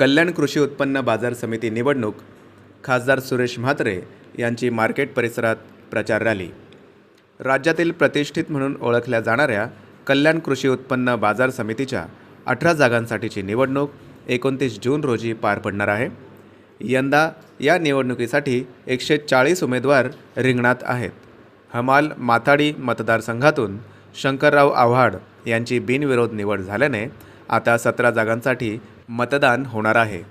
कल्याण कृषी उत्पन्न बाजार समिती निवडणूक खासदार सुरेश म्हात्रे यांची मार्केट परिसरात प्रचार रॅली. राज्यातील प्रतिष्ठित म्हणून ओळखल्या जाणाऱ्या कल्याण कृषी उत्पन्न बाजार समितीच्या अठरा जागांसाठीची निवडणूक एकोणतीस जून रोजी पार पडणार आहे. यंदा या निवडणुकीसाठी एकशे चाळीस उमेदवार रिंगणात आहेत. हमाल माथाडी मतदारसंघातून शंकरराव आव्हाड यांची बिनविरोध निवड झाल्याने आता सतरा जागांसाठी मतदान होणार आहे.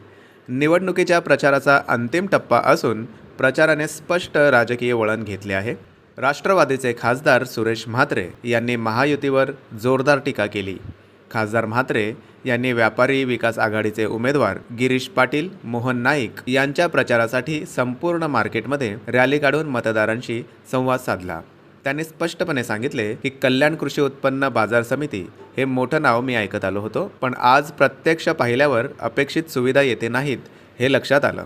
निवडणुकीच्या प्रचाराचा अंतिम टप्पा असून प्रचाराने स्पष्ट राजकीय वळण घेतले आहे. राष्ट्रवादीचे खासदार सुरेश म्हात्रे यांनी महायुतीवर जोरदार टीका केली. खासदार म्हात्रे यांनी व्यापारी विकास आघाडीचे उमेदवार गिरीश पाटील मोहन नाईक यांच्या प्रचारासाठी संपूर्ण मार्केटमध्ये रॅली काढून मतदारांशी संवाद साधला. त्यांनी स्पष्टपणे सांगितले की कल्याण कृषी उत्पन्न बाजार समिती हे मोठं नाव मी ऐकत आलो होतो पण आज प्रत्यक्ष पाहिल्यावर अपेक्षित सुविधा येते नाहीत हे लक्षात आलं.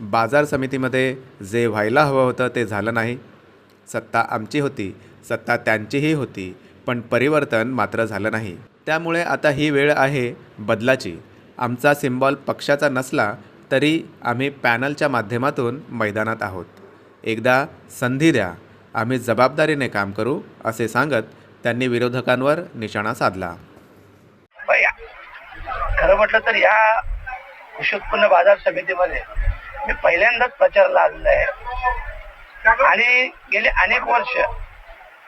बाजार समितीमध्ये जे व्हायला हवं होतं ते झालं नाही. सत्ता आमची होती सत्ता त्यांचीही होती पण परिवर्तन मात्र झालं नाही. त्यामुळे आता ही वेळ आहे बदलाची. आमचा सिम्बॉल पक्षाचा नसला तरी आम्ही पॅनलच्या माध्यमातून मैदानात आहोत. एकदा संधी द्या. आम्ही जबाबदारीने काम करू असे सांगत त्यांनी विरोधकांवर निशाणा साधला. खरं म्हटलं तर या कृषी उत्पन्न बाजार समितीमध्ये मी पहिल्यांदाच प्रचाराला आलेलो आहे. आणि गेले अनेक वर्ष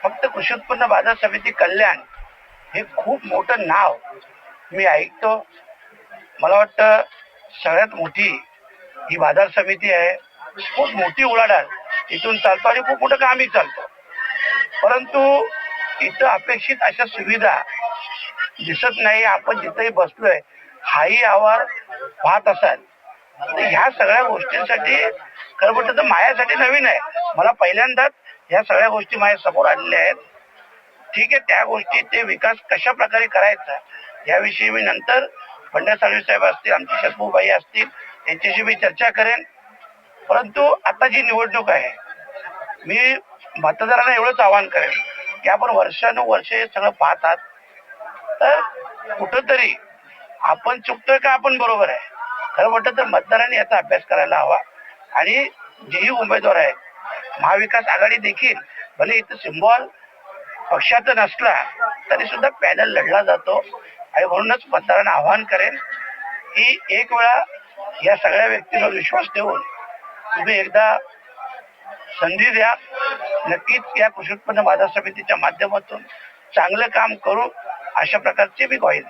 फक्त कृषी उत्पन्न बाजार समिती कल्याण हे खूप मोठं नाव मी ऐकतो. मला वाटतं सगळ्यात मोठी ही बाजार समिती आहे. खूप मोठी उलाढाल इथून चालतो आणि खूप मोठं कामही चालतं. परंतु इथं अपेक्षित अशा सुविधा दिसत नाही. आपण जिथेही बसलोय हाही आवाज पाहत असाल. ह्या सगळ्या गोष्टींसाठी खरं म्हटलं तर माझ्यासाठी नवीन आहे. मला पहिल्यांदाच ह्या सगळ्या गोष्टी माझ्यासमोर आलेल्या आहेत. ठीक आहे त्या गोष्टी ते विकास कशा प्रकारे करायचा याविषयी मी नंतर बंड्या साळवी साहेब असतील आमची शत्रूबाई असतील यांच्याशी मी चर्चा करेन. परंतु आता जी निवडणूक आहे मी मतदारांना एवढंच आवाहन करेन की आपण वर्षानुवर्षे सगळं पाहतात तर कुठंतरी आपण चुकतोय का आपण बरोबर आहे? खरं म्हटलं तर मतदारांनी याचा अभ्यास करायला हवा आणि जेही उमेदवार आहेत महाविकास आघाडी देखील भले इथं सिम्बॉल पक्षाचा नसला तरी सुद्धा पॅनल लढला जातो. आणि म्हणूनच मतदारांना आवाहन करेन की एक वेळा या सगळ्या व्यक्तींवर विश्वास ठेवून तुम्ही एकदा संधी द्या नक्कीच या कृषी उत्पन्न बाजार समितीच्या माध्यमातून चांगलं काम करू अशा प्रकारची मी ग्वाही